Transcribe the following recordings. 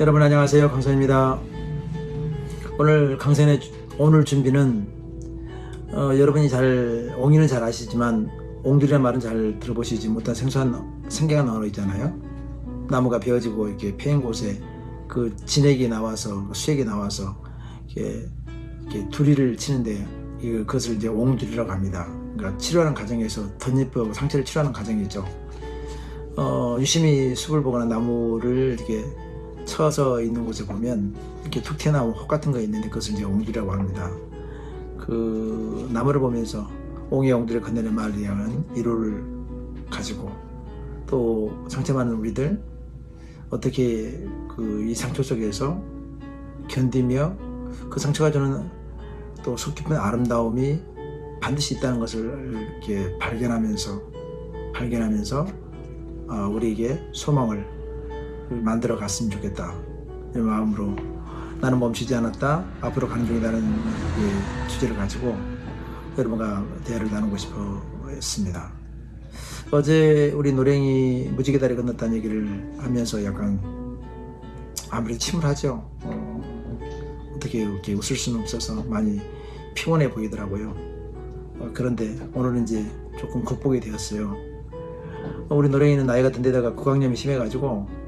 여러분 안녕하세요 강선입니다. 오늘 강선의 주- 오늘 준비는 어, 여러분이 잘 옹이는 잘 아시지만 옹들이라는 말은 잘 들어보시지 못한 생소한 생경한 언어 있잖아요. 나무가 베어지고 이렇게 패인 곳에 그 진액이 나와서 수액이 나와서 이렇게, 이렇게 두리를 치는데 이 그것을 이제 옹두리라고 합니다. 그러니까 치료하는 과정에서 덧입고 상처를 치료하는 과정이죠. 어, 유심히 숲을 보거나 나무를 이렇게 쳐서 있는 곳에 보면 이렇게 툭 튀어나온 혹 같은 거 있는데 그것을 이제 옹기라고 합니다. 그 나무를 보면서 옹의 옹들을 건네는 말이라는 이론을 가지고 또 상처 많은 우리들 어떻게 그 이 상처 속에서 견디며 그 상처가 주는 또 속 깊은 아름다움이 반드시 있다는 것을 이렇게 발견하면서 발견하면서 어, 우리에게 소망을 만들어 갔으면 좋겠다. 이 마음으로. 나는 멈추지 않았다. 앞으로 가는 중이라는 이 주제를 가지고 여러분과 대화를 나누고 싶어 했습니다. 어제 우리 노랭이 무지개 다리 건넜다는 얘기를 하면서 약간 아무래도 침울하죠. 어, 어떻게 이렇게 웃을 수는 없어서 많이 피곤해 보이더라고요. 어, 그런데 오늘은 이제 조금 극복이 되었어요. 어, 우리 노랭이는 나이가 든 데다가 구강염이 심해가지고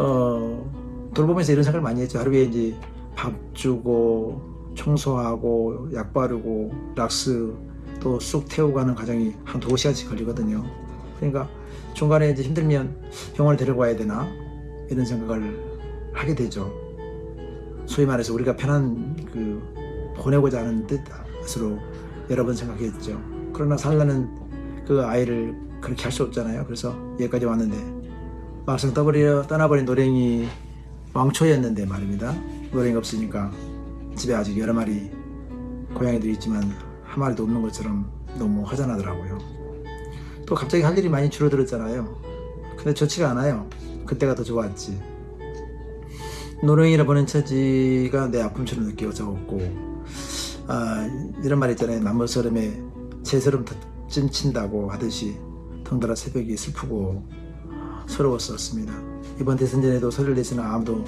어, 돌보면서 이런 생각을 많이 했죠. 하루에 이제 밥 주고 청소하고 약 바르고 락스 또 쑥 태우고 가는 과정이 한 두 시간씩 걸리거든요. 그러니까 중간에 이제 힘들면 병원에 데려가야 되나 이런 생각을 하게 되죠. 소위 말해서 우리가 편한 그 보내고자 하는 뜻으로 여러 번 생각했죠. 그러나 살라는 그 아이를 그렇게 할 수 없잖아요. 그래서 여기까지 왔는데 막상 떠버려 떠나버린 노랭이 왕초였는데 말입니다. 노랭이 없으니까 집에 아직 여러 마리 고양이들이 있지만 한 마리도 없는 것처럼 너무 허전하더라고요. 또 갑자기 할 일이 많이 줄어들었잖아요. 근데 좋지가 않아요. 그때가 더 좋았지. 노랭이를 보낸 처지가 내 아픔처럼 느껴졌고 아, 이런 말 있잖아요. 남모스름에 새스름 찐친다고 하듯이 덩달아 새벽이 슬프고 서러웠었습니다. 이번 대선전에도 소리를 내서는 아무도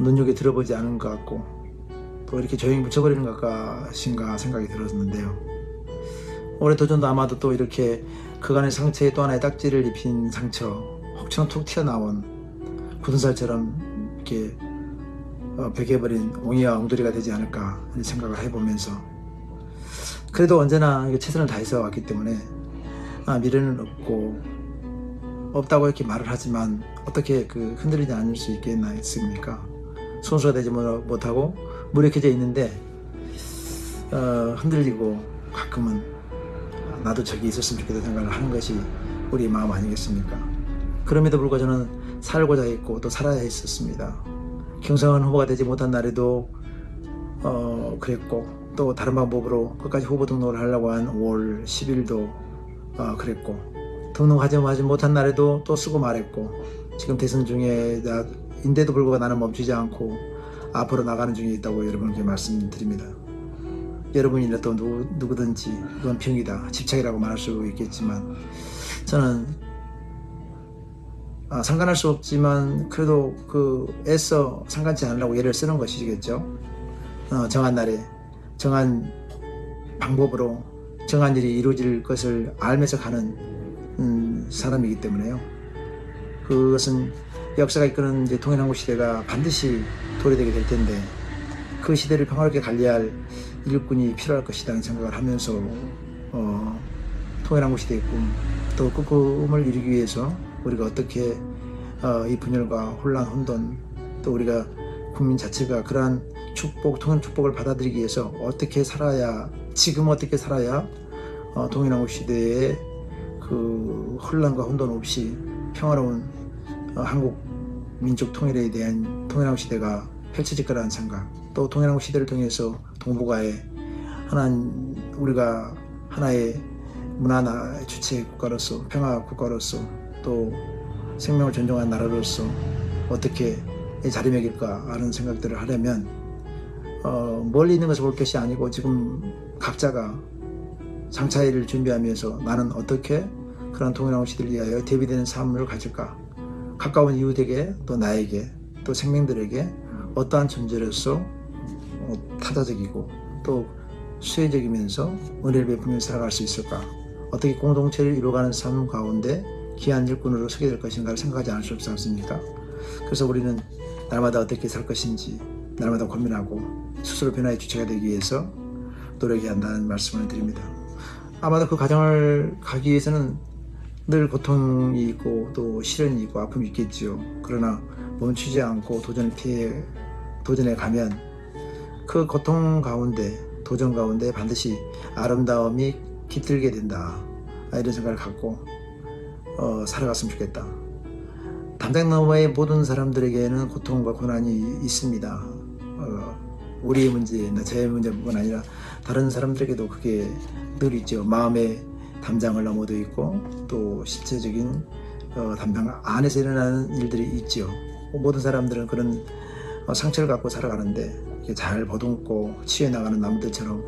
눈여겨 들어보지 않은 것 같고 또 이렇게 조용히 묻혀버리는 것 같신가 생각이 들었는데요. 올해 도전도 아마도 또 이렇게 그간의 상처에 또 하나의 딱지를 입힌 상처 혹처럼 툭 튀어나온 굳은 살처럼 이렇게 어, 베개버린 옹이와 옹돌이가 되지 않을까 생각을 해보면서 그래도 언제나 최선을 다해서 왔기 때문에 아, 미래는 없고 없다고 이렇게 말을 하지만 어떻게 그 흔들리지 않을 수 있겠나 했습니까? 손수가 되지 못- 못하고 무력해져 있는데 어, 흔들리고 가끔은 나도 저기 있었으면 좋겠다 생각을 하는 것이 우리의 마음 아니겠습니까? 그럼에도 불구하고 저는 살고자 했고 또 살아야 했었습니다. 경성한 후보가 되지 못한 날에도 어, 그랬고 또 다른 방법으로 끝까지 후보 등록을 하려고 한 5월 10일도 어, 그랬고 등록하지 하지 못한 날에도 또 쓰고 말했고 지금 대선 중에 나- 인데도 불구하고 나는 멈추지 않고 앞으로 나가는 중에 있다고 여러분께 말씀드립니다. 여러분이나 또 누구, 누구든지 이건 병이다 집착이라고 말할 수 있겠지만 저는 아, 상관할 수 없지만 그래도 그 애써 상관치 않으려고 예를 쓰는 것이겠죠. 어, 정한 날에 정한 방법으로 정한 일이 이루어질 것을 알면서 가는 음, 사람이기 때문에요. 그것은 역사가 이끄는 이제 통일한국 시대가 반드시 도래되게 될 텐데 그 시대를 평화롭게 관리할 일꾼이 필요할 것이라는 생각을 하면서 어, 통일한국 시대의 꿈, 또 그 꿈을 이루기 위해서 우리가 어떻게 어, 이 분열과 혼란, 혼돈, 또 우리가 국민 자체가 그러한 축복, 통일 축복을 받아들이기 위해서 어떻게 살아야, 지금 어떻게 살아야 어, 통일한국 시대의 그 혼란과 혼돈 없이 평화로운 어, 한국 민족 통일에 대한 통일한국 시대가 펼쳐질 거라는 생각, 또 통일한국 시대를 통해서 동북아에 하나 우리가 하나의 문화 주체 국가로서 평화 국가로서 또 생명을 존중하는 나라로서 어떻게 자리매길까 하는 생각들을 하려면 어, 멀리 있는 것을 볼 것이 아니고 지금 각자가 장차일을 준비하면서 나는 어떻게 그런 통일한국 시대를 위하여 대비되는 삶을 가질까 가까운 이웃에게 또 나에게 또 생명들에게 어떠한 존재로서 어, 타자적이고 또 수혜적이면서 은혜를 베푸며 살아갈 수 있을까? 어떻게 공동체를 이루어가는 삶 가운데 귀한 일꾼으로 서게 될 것인가를 생각하지 않을 수 없지 않습니까? 그래서 우리는 날마다 어떻게 살 것인지 날마다 고민하고 스스로 변화의 주체가 되기 위해서 노력해야 한다는 말씀을 드립니다. 아마도 그 과정을 가기 위해서는 늘 고통이 있고 또 시련이 있고 아픔이 있겠지요. 그러나 멈추지 않고 도전을 피해 도전해 가면 그 고통 가운데 도전 가운데 반드시 아름다움이 깃들게 된다. 아, 이런 생각을 갖고 어, 살아갔으면 좋겠다. 담장 너머의 모든 사람들에게는 고통과 고난이 있습니다. 어, 우리의 문제나 제 문제뿐만 아니라 다른 사람들에게도 그게 늘 있죠. 마음의 담장을 넘어도 있고 또 실체적인 어, 담장 안에서 일어나는 일들이 있죠. 모든 사람들은 그런 어, 상처를 갖고 살아가는데 잘 보듬고 치유해 나가는 나무들처럼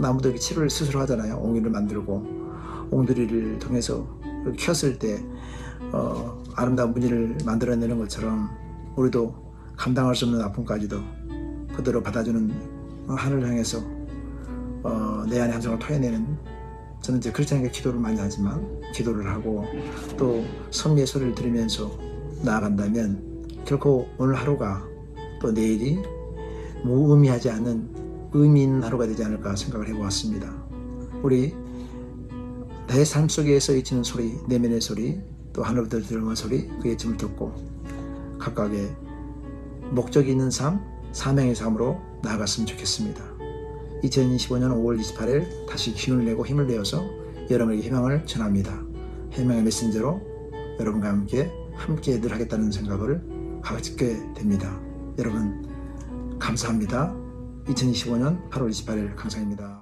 나무들이 치료를 스스로 하잖아요. 옹이를 만들고 옹들이를 통해서 키웠을 때 어, 아름다운 무늬를 만들어내는 것처럼 우리도 감당할 수 없는 아픔까지도 그대로 받아주는 하늘을 향해서 어, 내 안의 함성을 토해내는 저는 이제 크리스천에게 기도를 많이 하지만 기도를 하고 또 선미의 소리를 들으면서 나아간다면 결코 오늘 하루가 또 내일이 무 의미하지 않은 의미 있는 하루가 되지 않을까 생각을 해보았습니다. 우리 내 삶 속에서 잊히는 소리, 내면의 소리, 또 하늘부터 들어오는 소리, 그 예침을 듣고 각각의 목적이 있는 삶, 사명의 삶으로 나아갔으면 좋겠습니다. 2025년 5월 28일 다시 기운을 내고 힘을 내어서 여러분에게 희망을 전합니다. 희망의 메신저로 여러분과 함께 함께 늘 하겠다는 생각을 갖게 됩니다. 여러분 감사합니다. 2025년 8월 28일 강사입니다.